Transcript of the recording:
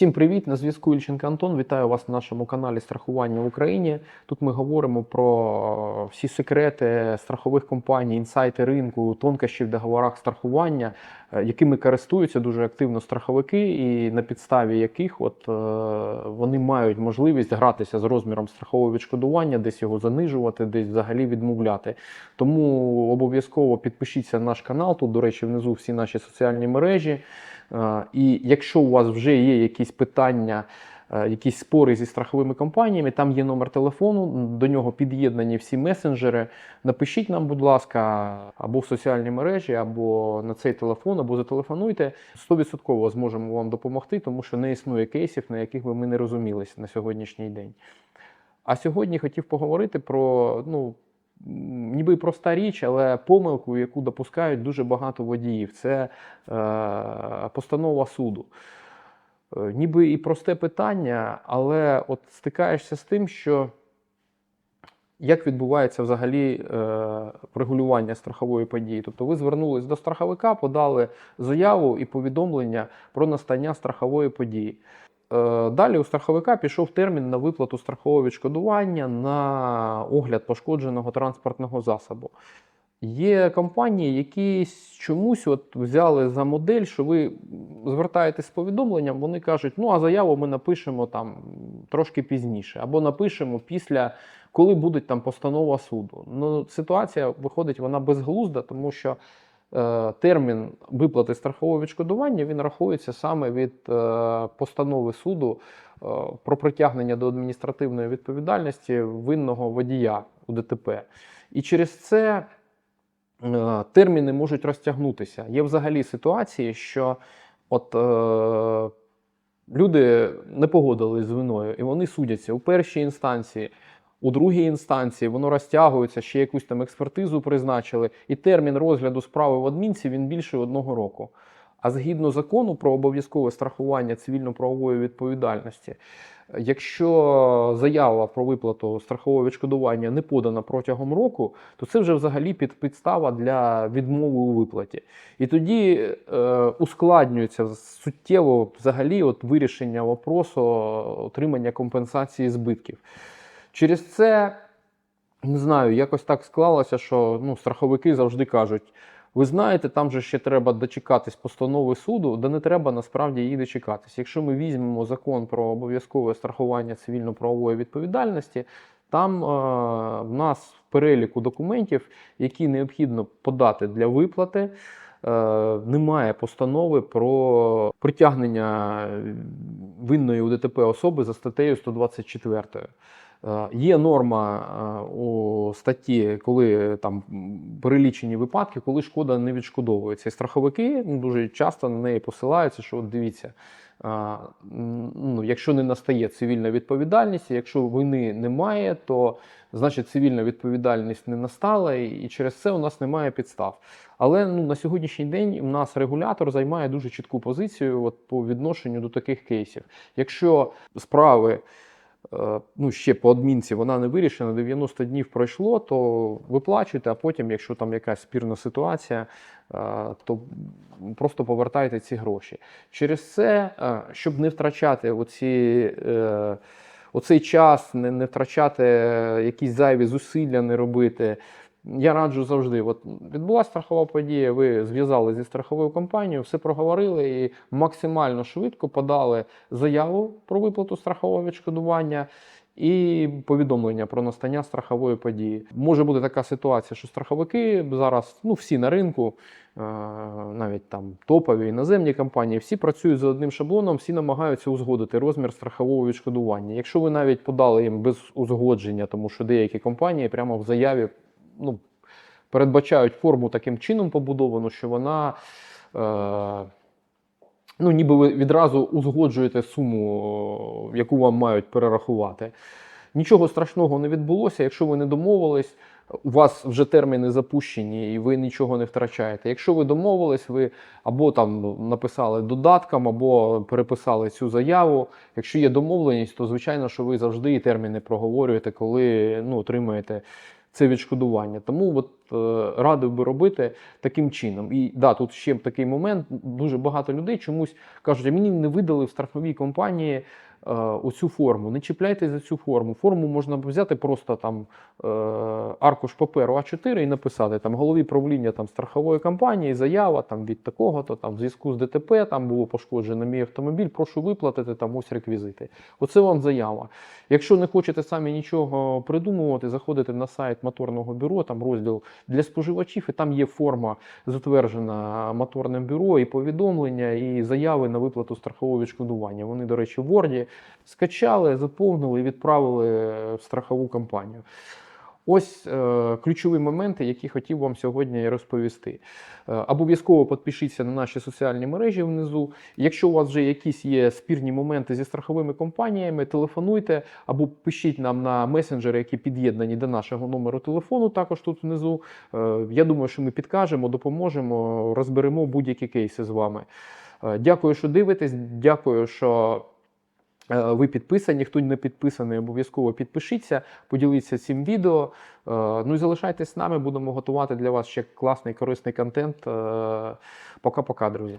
Всім привіт! На зв'язку Ільченко Антон. Вітаю вас на нашому каналі Страхування в Україні. Тут ми говоримо про всі секрети страхових компаній, інсайти ринку, тонкощі в договорах страхування, е, якими користуються дуже активно страховики, і на підставі яких от е, вони мають можливість гратися з розміром страхового відшкодування, десь його занижувати, десь взагалі відмовляти. Тому обов'язково підпишіться на наш канал. Тут, до речі, внизу всі наші соціальні мережі. І якщо у вас вже є якісь питання, е, якісь спори зі страховими компаніями, там є номер телефону, до нього під'єднані всі месенджери. Напишіть нам, будь ласка, або в соціальні мережі, або на цей телефон, або зателефонуйте. 100% зможемо вам допомогти, тому що не існує кейсів, на яких би ми не розумілися на сьогоднішній день. А сьогодні хотів поговорити про ну, ніби проста річ, але помилку, яку допускають дуже багато водіїв. Це е, постанова суду. Е, Ніби і просте питання, але от стикаєшся з тим, що як відбувається взагалі е, регулювання страхової події. Тобто ви звернулись до страховика, подали заяву і повідомлення про настання страхової події. Е, Далі у страховика пішов термін на виплату страхового відшкодування на огляд пошкодженого транспортного засобу. Є компанії, які чомусь от взяли за модель, що ви звертаєтесь з повідомленням, вони кажуть, ну а заяву ми напишемо там трошки пізніше, або напишемо після, коли буде там постанова суду. Ну, ситуація виходить вона безглузда, тому що термін виплати страхового відшкодування він рахується саме від е, постанови суду е, про притягнення до адміністративної відповідальності винного водія у ДТП. І через це е, терміни можуть розтягнутися. Є взагалі ситуації, що от е, люди не погодились з виною, і вони судяться у першій інстанції. У другій інстанції воно розтягується, ще якусь там експертизу призначили, і термін розгляду справи в адмінці він більше одного року. А згідно закону про обов'язкове страхування цивільно-правової відповідальності, якщо заява про виплату страхового відшкодування не подана протягом року, то це вже взагалі під підстава для відмови у виплаті. І тоді е, ускладнюється суттєво взагалі от вирішення вопросу отримання компенсації збитків. Через це не знаю, якось так склалося, що ну, страховики завжди кажуть: ви знаєте, там же ще треба дочекатись постанови суду, де не треба насправді її дочекатись. Якщо ми візьмемо закон про обов'язкове страхування цивільно-правової відповідальності, там е, в нас в переліку документів, які необхідно подати для виплати, е, немає постанови про притягнення винної у ДТП особи за статтею 124. Е, Є норма е, у статті, коли там перелічені випадки, коли шкода не відшкодовується. І страховики ну, дуже часто на неї посилаються, що от дивіться, е, ну, якщо не настає цивільна відповідальність, якщо вини немає, то значить цивільна відповідальність не настала, і через це у нас немає підстав. Але ну, на сьогоднішній день у нас регулятор займає дуже чітку позицію от, по відношенню до таких кейсів. Якщо справи ну, ще по адмінці вона не вирішена, 90 днів пройшло, то виплачуйте, а потім, якщо там якась спірна ситуація, е, то просто повертайте ці гроші. Через це, е, щоб не втрачати оці. е, Оцей час не, не втрачати е, якісь зайві зусилля, не робити. Я раджу завжди. От відбулася страхова подія, ви зв'язали зі страховою компанією, все проговорили і максимально швидко подали заяву про виплату страхового відшкодування і повідомлення про настання страхової події. Може бути така ситуація, що страховики зараз, ну всі на ринку, е, навіть там топові іноземні компанії, всі працюють за одним шаблоном, всі намагаються узгодити розмір страхового відшкодування. Якщо ви навіть подали їм без узгодження, тому що деякі компанії прямо в заяві ну, передбачають форму таким чином побудовану, що вона. Е, Ну, ніби ви відразу узгоджуєте суму, яку вам мають перерахувати. Нічого страшного не відбулося. Якщо ви не домовились, у вас вже терміни запущені і ви нічого не втрачаєте. Якщо ви домовились, ви або там написали додатком, або переписали цю заяву. Якщо є домовленість, то звичайно, що ви завжди і терміни проговорюєте, коли ну, отримаєте це відшкодування. Тому от, е, радив би робити таким чином. І да, тут ще такий момент. Дуже багато людей чомусь кажуть, а мені не видали в страховій компанії оцю форму. Не чіпляйте за цю форму. Форму можна взяти просто там е, аркуш паперу А4 і написати там голові правління там страхової компанії, заява там від такого-то там в зв'язку з ДТП там було пошкоджено мій автомобіль. Прошу виплатити там ось реквізити. Оце вам заява. Якщо не хочете самі нічого придумувати, заходите на сайт моторного бюро, там розділ для споживачів, і там є форма, затверджена моторним бюро, і повідомлення, і заяви на виплату страхового відшкодування. Вони, до речі, в Word скачали, заповнили і відправили в страхову компанію. Ось е, ключові моменти, які хотів вам сьогодні розповісти. Е, обов'язково підпишіться на наші соціальні мережі внизу. Якщо у вас вже якісь є спірні моменти зі страховими компаніями, телефонуйте або пишіть нам на месенджери, які під'єднані до нашого номеру телефону, також тут внизу. Е, я думаю, що ми підкажемо, допоможемо, розберемо будь-які кейси з вами. Е, дякую, що дивитесь. Дякую, що. Е, Ви підписані, хто не підписаний, обов'язково підпишіться, поділіться цим відео. Е, Ну і залишайтесь з нами, будемо готувати для вас ще класний корисний контент. Е, Пока-пока, друзі.